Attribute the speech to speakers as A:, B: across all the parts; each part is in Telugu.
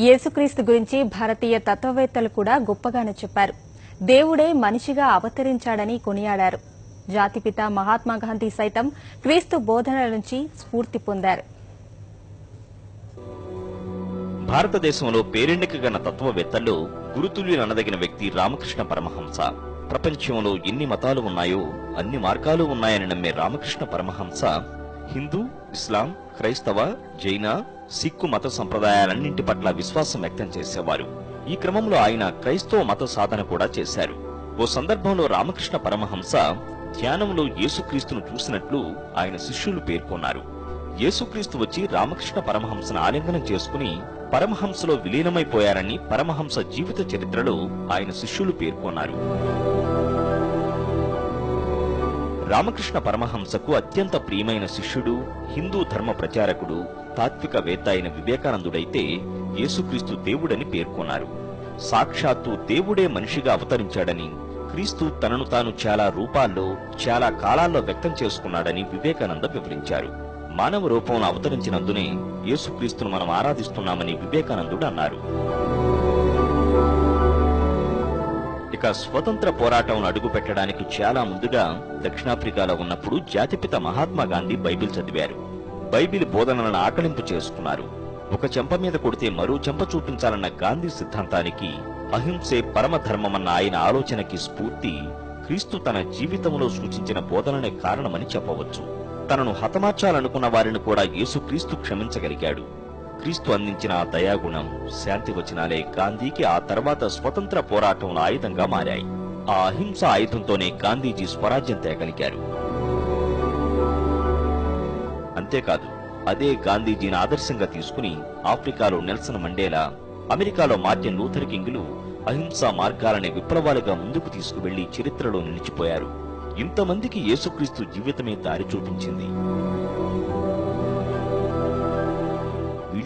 A: యేసుక్రీస్తు గురించి భారతీయ తత్వవేత్తలు కూడా గొప్పగానే చెప్పారు. దేవుడే మనిషిగా అవతరించాడని కొనియాడారు. జాతిపిత మహాత్మా గాంధీ సైతం క్రీస్తు బోధనల నుంచి స్ఫూర్తి పొందారు.
B: భారతదేశంలో పేరెన్నికగన్న తత్వవేత్తల్లో గురుతుల్యులనదగిన వ్యక్తి రామకృష్ణ పరమహంస. ప్రపంచంలో ఎన్ని మతాలు ఉన్నాయో అన్ని మార్గాలు ఉన్నాయని నమ్మే రామకృష్ణ పరమహంస హిందూ ఇస్లాం క్రైస్తవ జైన సిక్కు మత సంప్రదాయాలన్నింటి పట్ల విశ్వాసం వ్యక్తం చేసేవారు. ఈ క్రమంలో ఆయన క్రైస్తవ మత సాధన కూడా చేశారు. ఓ సందర్భంలో రామకృష్ణ పరమహంస ధ్యానంలో యేసుక్రీస్తును చూసినట్లు ఆయన శిష్యులు పేర్కొన్నారు. యేసుక్రీస్తు వచ్చి రామకృష్ణ పరమహంసను ఆలింగనం చేసుకుని పరమహంసలో విలీనమైపోయారని పరమహంస జీవిత చరిత్రలో ఆయన శిష్యులు పేర్కొన్నారు. రామకృష్ణ పరమహంసకు అత్యంత ప్రియమైన శిష్యుడు హిందూ ధర్మ ప్రచారకుడు తాత్వికవేత్త అయిన వివేకానందుడైతే యేసుక్రీస్తు దేవుడని పేర్కొన్నారు. సాక్షాత్తు దేవుడే మనిషిగా అవతరించాడని క్రీస్తు తనను తాను చాలా రూపాల్లో చాలా కాలాల్లో వ్యక్తం చేసుకున్నాడని వివేకానంద వివరించారు. మానవ రూపంలో అవతరించినందునే యేసుక్రీస్తును మనం ఆరాధిస్తున్నామని వివేకానందుడు అన్నారు. ఇక స్వతంత్ర పోరాటం అడుగు పెట్టడానికి చాలా ముందుగా దక్షిణాఫ్రికాలో ఉన్నప్పుడు జాతిపిత మహాత్మా గాంధీ బైబిల్ చదివారు. బైబిల్ బోధనలను ఆకలింపు చేసుకున్నారు. ఒక చెంప మీద కొడితే మరో చెంప చూపించాలన్న గాంధీ సిద్ధాంతానికి అహింసే పరమధర్మమన్న ఆయన ఆలోచనకి స్ఫూర్తి క్రీస్తు తన జీవితంలో సూచించిన బోధననే కారణమని చెప్పవచ్చు. తనను హతమార్చాలనుకున్న వారిని కూడా యేసుక్రీస్తు క్షమించగలిగాడు. క్రీస్తు అందించిన ఆ దయాగుణం శాంతి వచనాలే గాంధీకి ఆ తర్వాత స్వతంత్ర పోరాటంలో ఆయుధంగా మారాయి. ఆ అహింస ఆయుధంతోనే గాంధీజీ స్వరాజ్యం తేగలిగారు అంతేకాదు అదే గాంధీజీని ఆదర్శంగా తీసుకుని ఆఫ్రికాలో నెల్సన్ మండేలా అమెరికాలో మార్టిన్ లూథర్ కింగ్లు అహింసా మార్గాలనే విప్లవాలుగా ముందుకు తీసుకువెళ్ళి చరిత్రలో నిలిచిపోయారు. ఇంతమందికి యేసుక్రీస్తు జీవితమే దారి చూపించింది.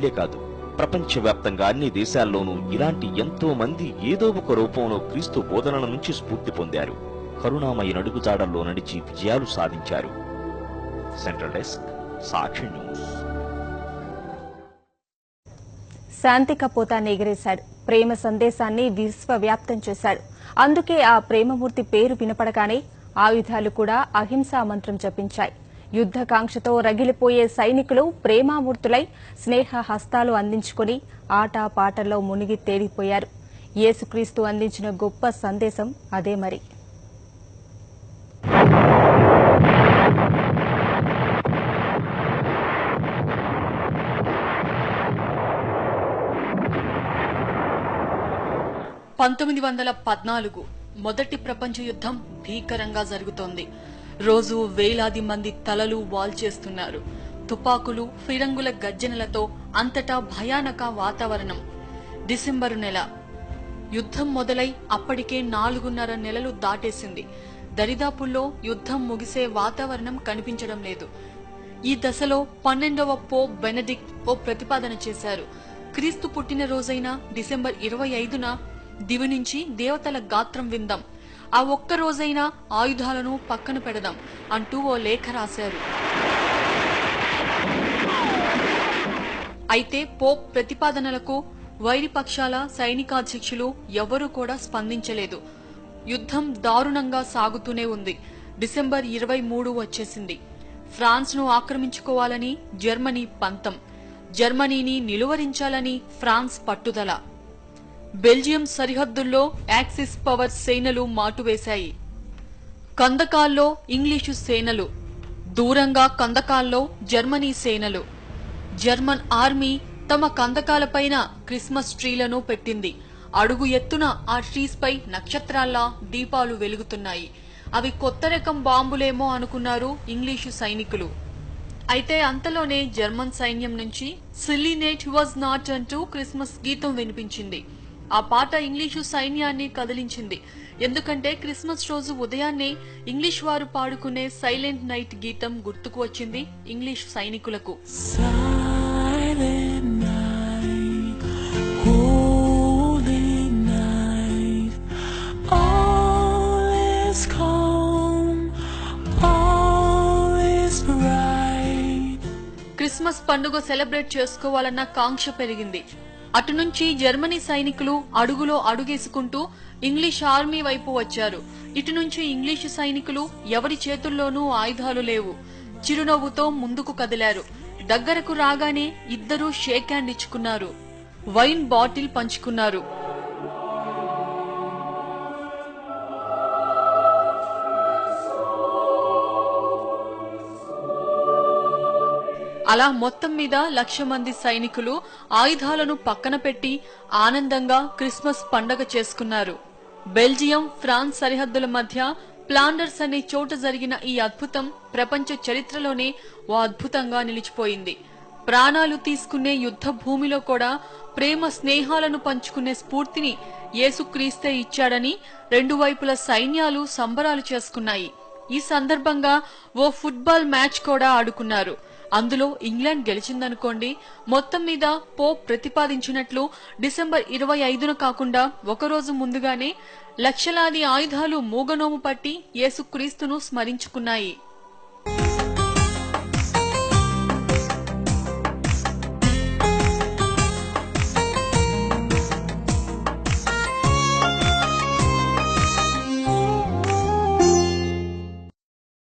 B: ఇస్రాయిలే కాదు. ప్రపంచవ్యాప్తంగా అన్ని దేశాల్లోనూ ఇలాంటి ఎంతో మంది ఏదో ఒక రూపంలో క్రీస్తు బోధనల నుంచి స్ఫూర్తి పొందారు. కరుణామయ నడుగుజాడల్లో నడిచి విజయాలు సాధించారు. Central desk Sakshi news.
A: శాంతి కపోతాన్ని ఎగిరేశాడు ప్రేమ సందేశాన్ని విశ్వవ్యాప్తం చేశాడు. అందుకే ఆ ప్రేమమూర్తి పేరు వినపడగానే ఆయుధాలు కూడా అహింసా మంత్రం జపించాయి. యుద్ధకాంక్షతో రగిలిపోయే సైనికులు ప్రేమామూర్తులై స్నేహ హస్తాలు అందించుకుని ఆట పాటల్లో మునిగి తేలిపోయారు. యేసుక్రీస్తు అందించిన గొప్ప సందేశం అదే మరి.
C: పంతొమ్మిది వందల పద్నాలుగు మొదటి ప్రపంచ యుద్ధం భీకరంగా జరుగుతోంది. రోజు వేలాది మంది తలలు వాల్చేస్తున్నారు. తుపాకులు ఫిరంగుల గర్జనలతో అంతటా భయానక వాతావరణం. డిసెంబరు నెల. యుద్ధం మొదలై అప్పటికే నాలుగున్నర నెలలు దాటేసింది. దరిదాపుల్లో యుద్ధం ముగిసే వాతావరణం కనిపించడం లేదు. ఈ దశలో పన్నెండవ పోప్ బెనడిక్ట్ ఓ ప్రతిపాదన చేశారు. క్రీస్తు పుట్టిన రోజైన డిసెంబర్ ఇరవై ఐదున దివి నుంచి దేవతల గాత్రం విందాం. ఆ ఒక్క రోజైనా ఆయుధాలను పక్కన పెడదాం అంటూ ఓ లేఖ రాశారు. అయితే పోప్ ప్రతిపాదనలకు వైరిపక్షాల సైనికాధ్యక్షులు ఎవరూ కూడా స్పందించలేదు. యుద్ధం దారుణంగా సాగుతూనే ఉంది. డిసెంబర్ ఇరవై మూడు వచ్చేసింది. ఫ్రాన్స్ను ఆక్రమించుకోవాలని జర్మనీ పంతం. జర్మనీని నిలువరించాలని ఫ్రాన్స్ పట్టుదల. బెల్జియం సరిహద్దుల్లో యాక్సిస్ పవర్ సేనలు మాటువేశాయి. కందకాల్లో ఇంగ్లీషు సేనలు దూరంగా కందకాల్లో జర్మనీ సేనలు. జర్మన్ ఆర్మీ తమ కందకాలపైన క్రిస్మస్ ట్రీలను పెట్టింది. అడుగు ఎత్తున ఆ ట్రీస్పై నక్షత్రాల్లా దీపాలు వెలుగుతున్నాయి. అవి కొత్త రకం బాంబులేమో అనుకున్నారు ఇంగ్లీషు సైనికులు. అయితే అంతలోనే జర్మన్ సైన్యం నుంచి సిల్లీనేట్ వాజ్ నాట్ అంటూ క్రిస్మస్ గీతం వినిపించింది. ఆ పాట ఇంగ్లీషు సైన్యాన్ని కదిలించింది. ఎందుకంటే క్రిస్మస్ రోజు ఉదయాన్నే ఇంగ్లీష్ వారు పాడుకునే సైలెంట్ నైట్ గీతం గుర్తుకు వచ్చింది ఇంగ్లీష్ సైనికులకు. క్రిస్మస్ పండుగ సెలబ్రేట్ చేసుకోవాలన్న కాంక్ష పెరిగింది. అటు నుంచి జర్మనీ సైనికులు అడుగులో అడుగేసుకుంటూ ఇంగ్లీష్ ఆర్మీ వైపు వచ్చారు. ఇటు నుంచి ఇంగ్లీషు సైనికులు ఎవరి చేతుల్లోనూ ఆయుధాలు లేవు. చిరునవ్వుతో ముందుకు కదిలారు. దగ్గరకు రాగానే ఇద్దరూ షేక్ హ్యాండ్ ఇచ్చుకున్నారు. వైన్ బాటిల్ పంచుకున్నారు. అలా మొత్తం మీద లక్ష మంది సైనికులు ఆయుధాలను పక్కన పెట్టి ఆనందంగా క్రిస్మస్ పండగ చేసుకున్నారు. బెల్జియం ఫ్రాన్స్ సరిహద్దుల మధ్య ప్లాండర్స్ అనే చోట జరిగిన ఈ అద్భుతం ప్రపంచ చరిత్రలోనే ఓ అద్భుతంగా నిలిచిపోయింది. ప్రాణాలు తీసుకునే యుద్ధ భూమిలో కూడా ప్రేమ స్నేహాలను పంచుకునే స్ఫూర్తిని యేసుక్రీస్తే ఇచ్చాడని రెండు వైపుల సైన్యాలు సంబరాలు చేసుకున్నాయి. ఈ సందర్భంగా ఓ ఫుట్బాల్ మ్యాచ్ కూడా ఆడుకున్నారు. అందులో ఇంగ్లాండ్ గెలిచిందనుకోండి మొత్తం మీద పోప్ ప్రతిపాదించినట్లు డిసెంబర్ ఇరవై ఐదున కాకుండా ఒకరోజు ముందుగానే లక్షలాది ఆయుధాలు మూగనోము పట్టి యేసుక్రీస్తును స్మరించుకున్నాయి.